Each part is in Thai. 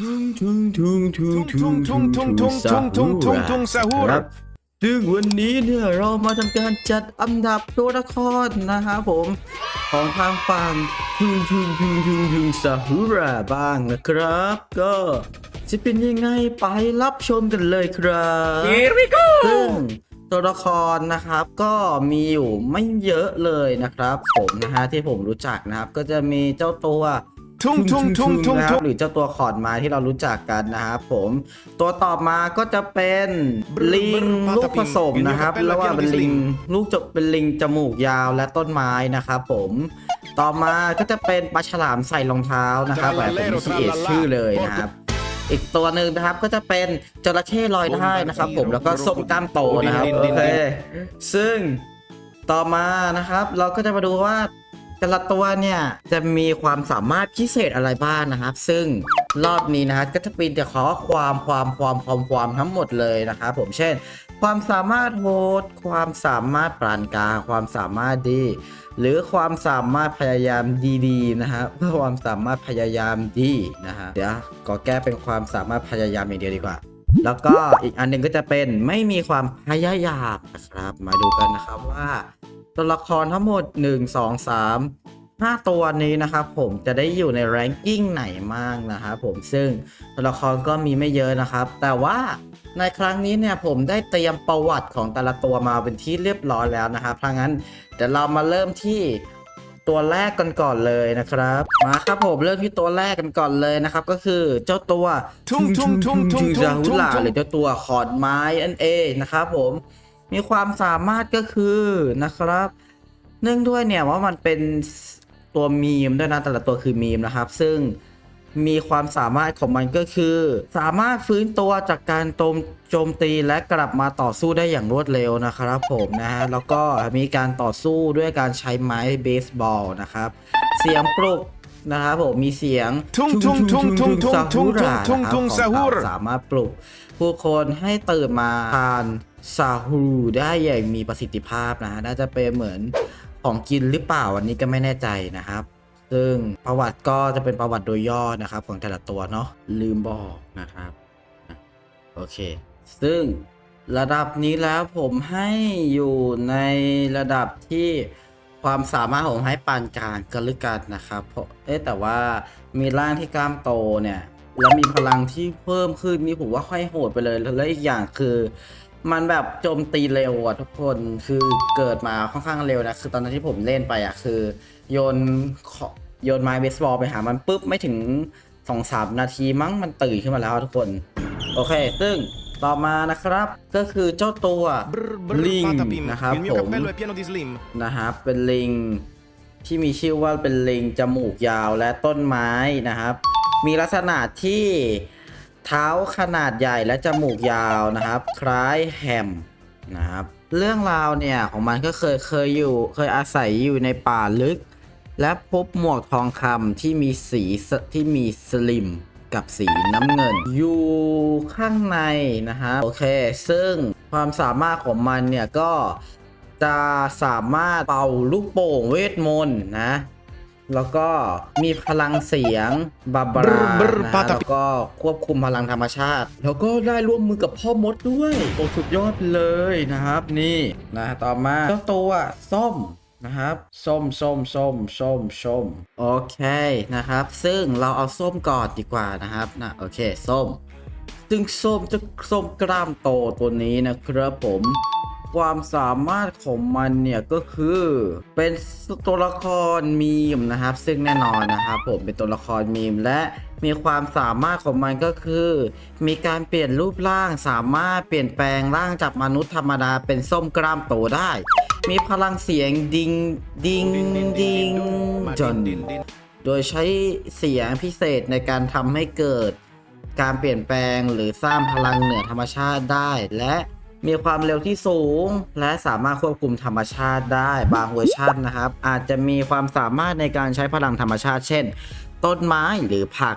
ทุงทุงทุงทุงทุงทุงทุงทุงทุงทุงทุงทุงซาฮูครับซึ่งวันนี้เนี่ยเรามาทำการจัดอันดับตัวละครนะครับผม ของทางฝั่งทุงทุงทุงทุงทุงซาฮูราบ้างนะครับ ก็จะเป็นยังไงไปรับชมกันเลยครับ Here we go ซึ่งตัวละครนะครับก็มีอยู่ไม่เยอะเลยนะครับ ผมนะฮะที่ผมรู้จักนะครับ ก็จะมีเจ้าตัว ทุงทุงทุงทุงนะคทุรับงหรือเจ้าตัวขอนไม้ที่เรารู้จักกันนะครับผมตัวต่อมาก็จะเป็นลิงลูกผสมนะครับแล้วว่าเป็นลิงลูกจะเป็นลิงจมูกยาวและต้นไม้นะครับผมต่อมาก็จะเป็นปลาฉลามใส่รองเท้านะครับแบบผมไม่เอชื่อเลยนะครับอีกตัวหนึ่งนะครับก็จะเป็นจระเข้ลอยได้นะครับ ผมแล้วก็ส้มกล้ามโตนะครับโอเคซึ่งต่อมานะครับ เราก็จะมาดูว่า แต่ละตัวเนี่ยจะมีความสามารถพิเศษอะไรบ้างนะครับ ซึ่งรอบนี้นะครับก็จะเป็นแต่ขอความความความความความทั้งหมดเลยนะครับผมเช่น ความสามารถโหดความสามารถปานกลางความสามารถดี หรือความสามารถพยายามดีๆนะครับเพื่อความสามารถพยายามดีนะฮะเดี๋ยวก็แก้เป็นความสามารถพยายามอย่างเดียวดีกว่าแล้วก็อีกอันหนึ่งก็จะเป็นไม่มีความพยายามนะครับ มาดูกันนะครับว่า ตัวละครทั้งหมด 1 2 3 5 ตัวนี้นะครับผมจะได้อยู่ในแรงกิ้งไหนมากนะครับผมซึ่งตัวละครก็มีไม่เยอะนะครับ แต่ว่าในครั้งนี้เนี่ยผมได้เตรียมประวัติของแต่ละตัวมาเป็นที่เรียบร้อยแล้วนะครับเพราะงั้นเดี๋ยวเรามาเริ่มที่ตัวแรกกันก่อนเลยนะครับมาครับผมเริ่มที่ตัวแรกกันก่อนเลยนะครับ ก็คือเจ้าตัวทุ่งทุ่งทุ่งทุ่งทุ่งซาฮุทุ่งระทุ่งหรือเจ้าตัวขอนไม้นั่นเองนะครับผม มีความสามารถก็คือนะครับ เนื่องด้วยเนี่ยว่ามันเป็นตัวมีมด้วยนะแต่ละตัวคือมีมนะครับ ซึ่งมีความสามารถของมันก็คือ สามารถฟื้นตัวจากการโจมโจมตีและกลับมาต่อสู้ได้อย่างรวดเร็วนะครับผมนะฮะแล้วก็มีการต่อสู้ด้วยการใช้ไม้เบสบอลนะครับ เสียงปลุกนะครับผมมีเสียงทุ่งทุ่งทุ่งทุ่งทุ่งทุ่งซาทุ่งฮุระทุ่งนะครับซาฮุระของเต่สามารถปลุกผู้คนให้ตื่นมาทาน ซาฮูได้อย่างมีประสิทธิภาพนะฮะน่าจะเป็นเหมือนของกินหรือเปล่าอันนี้ก็ไม่แน่ใจนะครับ ซึ่งประวัติก็จะเป็นประวัติโดยย่อนะครับของแต่ละตัวเนาะลืมบอกนะครับโอเค ซึ่งระดับนี้แล้วผมให้อยู่ในระดับที่ความสามารถของผมให้ปานกลางกันลึกกันนะครับเพราะเอ๊ะแต่ว่ามีร่างที่กล้ามโตเนี่ย แล้วมีพลังที่เพิ่มขึ้นนี่ผมว่าค่อยโหดไปเลย แล้วอีกอย่างคือ มันแบบโจมตีเร็วอะทุกคนคือเกิดมาค่อนข้างเร็วนะคือตอนนั้นที่ผมเล่นไปอะคือ โยนโยนไม้เบสบอลไปหามันปุ๊บไม่ถึงสองสามนาทีมั้งมันตื่นขึ้นมาแล้วทุกคน โอเค ซึ่งต่อมานะครับ ก็คือเจ้าตัว Brr, brr, Ling patapim. นะครับผมนะครับเป็นลิงที่มีชื่อว่าเป็นลิงจมูกยาวและต้นไม้นะครับ มีลักษณะที่ เท้าขนาดใหญ่และจมูกยาวนะครับ คล้ายแฮมนะครับ เรื่องราวเนี่ยของมันก็เคยเคยอยู่เคยอาศัยอยู่ในป่าลึก และพบหมวกทองคำที่มีสีที่มีสลิมกับสีน้ำเงิน อยู่ข้างในนะฮะโอเค ซึ่งความสามารถของมันเนี่ยก็จะสามารถเป่าลูกโป่งเวทมนต์นะ แล้วก็มีพลังเสียงบาบาราบรรนะปาฮะตะปิแล้วก็ควบคุมพลังธรรมชาติ แล้วก็ได้ร่วมมือกับพ่อมดด้วยโอ้สุดยอดเลยนะครับ นี่นะต่อมาเจ้าตัวส้มนะครับส้มส้มส้มส้มส้มโอเคนะครับ ซึ่งเราเอาส้มก่อนดีกว่านะครับนะโอเคส้มซึ่งส้มจะส้มกล้ามโตตัวนี้นะครับผม ความสามารถของมันเนี่ยก็คือเป็นตัวละครมีมนะครับ ซึ่งแน่นอนนะครับผมเป็นตัวละครมีมและมีความสามารถของมันก็คือ มีการเปลี่ยนรูปร่างสามารถเปลี่ยนแปลงร่างจากมนุษย์ธรรมดาเป็นส้มกล้ามโตได้ มีพลังเสียงดิงดิงดิงจนโดยใช้เสียงพิเศษในการทำให้เกิด การเปลี่ยนแปลงหรือสร้างพลังเหนือธรรมชาติได้และ มีความเร็วที่สูง และสามารถควบคุมธรรมชาติได้บางเวอร์ชันนะครับ อาจจะมีความสามารถในการใช้พลังธรรมชาติ เช่น ต้นไม้หรือผัก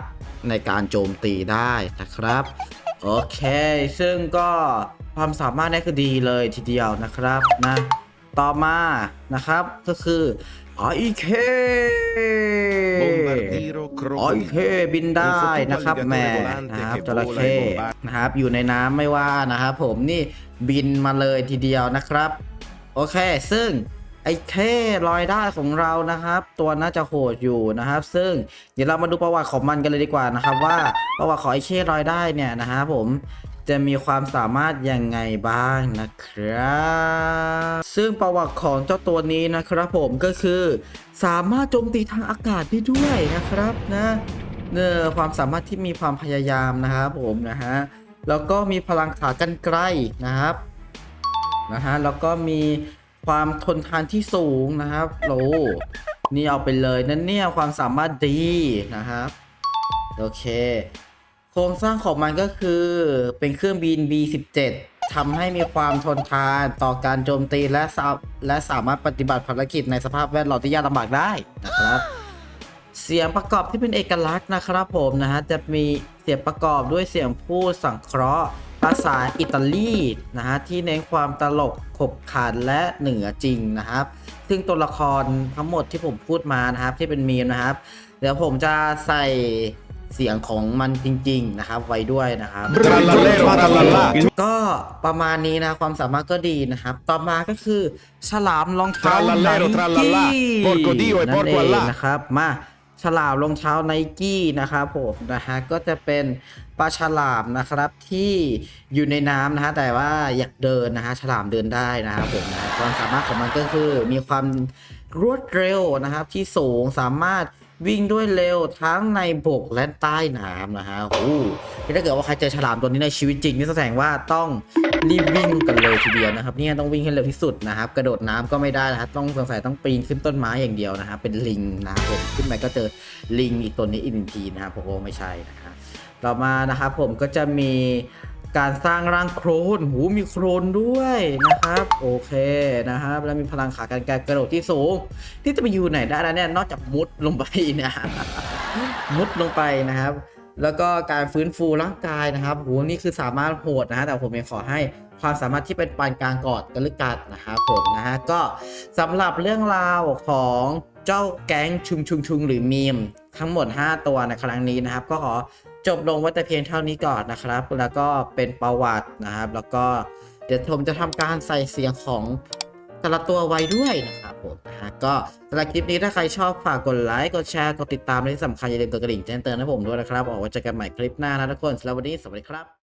ในการโจมตีได้นะครับ โอเค ซึ่งก็ความสามารถนี่คือดีเลยทีเดียวนะครับนะ ต่อมานะครับก็คือไอเค Bombardiro ไอเค crocodilo. บินได้นะครับ Un แหม่ fottuto alligatore นะครับ volante จ che ระเข้ vola e bombarda. นะครับ อยู่ในน้ำไม่ว่านะครับผมนี่บินมาเลยทีเดียวนะครับ โอเค ซึ่งไอ้เคลอยได้ของเรานะครับ ตัวน่าจะโหดอยู่นะครับ ซึ่งเดี๋ยวเรามาดูประวัติของมันกันเลยดีกว่านะครับ ว่าประวัติของไอ้เคลอยได้เนี่ยนะครับผม จะมีความสามารถยังไงบ้างนะครับ ซึ่งประวัติของเจ้าตัวนี้นะครับผมก็คือ สามารถโจมตีทางอากาศได้ด้วยนะครับนะเนอความสามารถที่มีความพยายามนะครับผมนะฮะแล้วก็มีพลังขากันไกลนะครับนะฮะแล้วก็มีความทนทานที่สูงนะครับโลนี่เอาไปเลยนั่นเนี่ยความสามารถดีนะครับโอเค โครงสร้างของมันก็คือเป็นเครื่องบิน B17 ทำให้มีความทนทานต่อการโจมตีและสาและสามารถปฏิบัติภารกิจในสภาพแวดล้อมที่ยากลำบากได้นะครับ เสียงประกอบที่เป็นเอกลักษณ์นะครับผมนะฮะจะมีเสียงประกอบด้วยเสียงพูดสังเคราะห์ภาษาอิตาลีนะฮะที่เน้นความตลกขบขันและเหนือจริงนะครับ ซึ่งตัวละครทั้งหมดที่ผมพูดมานะครับที่เป็นมีมนะครับ เดี๋ยวผมจะใส่ เสียงของมันจริง ๆ นะครับ ไว้ด้วยนะครับ Trallallero, trallallà. ก็ประมาณนี้นะความสามารถก็ดีนะครับ ต่อมาก็คือ ฉลามรองเท้า Trallallero, trallallà. Porco Dio e นั่น porco เอง Allah. นะครับ มาฉลามรองเท้าไนกี้นะครับผมนะฮะก็จะเป็นปลาฉลามนะครับที่อยู่ในน้ำนะฮะแต่ว่าอยากเดินนะฮะฉลามเดินได้นะครับผมนะความสามารถของมันก็คือมีความ รวดเร็วนะครับที่สูงสามารถวิ่งด้วยเร็วทั้งในบกและใต้น้ำนะฮะโอ้ถ้าเกิดว่าใครเจอฉลามตัวนี้ในชีวิตจริงนี่แสดงว่าต้องรีบวิ่งกันเลยทีเดียวนะครับเนี่ยต้องวิ่งให้เร็วที่สุดนะครับ กระโดดน้ำก็ไม่ได้นะครับต้องสงสัยต้องปีนขึ้นต้นไม้อย่างเดียวนะครับเป็นลิงนะครับผมขึ้นไปก็เจอลิงอีกตัวนี้อีกหนึ่งทีนะครับผมว่าไม่ใช่นะครับต่อมานะครับผมก็จะมี การสร้างร่างโครนหูมีโครนด้วยนะครับ โอเคนะครับ แล้วมีพลังขาการกระโดดที่สูง ที่จะไปอยู่ไหนได้แล้วเนี่ยนอกจากมุดลงไปนะมุดลงไปนะครับ แล้วก็การฟื้นฟูร่างกายนะครับโหนี่คือสามารถโหดนะฮะแต่ผมยังขอให้ความสามารถที่เป็นปานกลางกอดกันลึกกันนะครับผมนะฮะก็สำหรับเรื่องราวของเจ้าแก๊งชุมชุมชุงหรือมีมทั้งหมด 5 ตัวในครั้งนี้นะครับ ก็ขอ จบลงไว้แต่เพียงเท่านี้ก่อนนะครับ แล้วก็เป็นประวัตินะครับ แล้วก็เดี๋ยวผมจะทำการใส่เสียงของแต่ละตัวไว้ด้วยนะครับผมนะฮะก็สำหรับคลิปนี้ถ้าใครชอบฝากกดไลค์กดแชร์กดติดตามและที่สำคัญอย่าลืมกดกระดิ่งแจ้งเตือนให้ผมด้วยนะครับออกไว้เจอกันใหม่คลิปหน้านะทุกคนสำหรับวันนี้สวัสดีครับ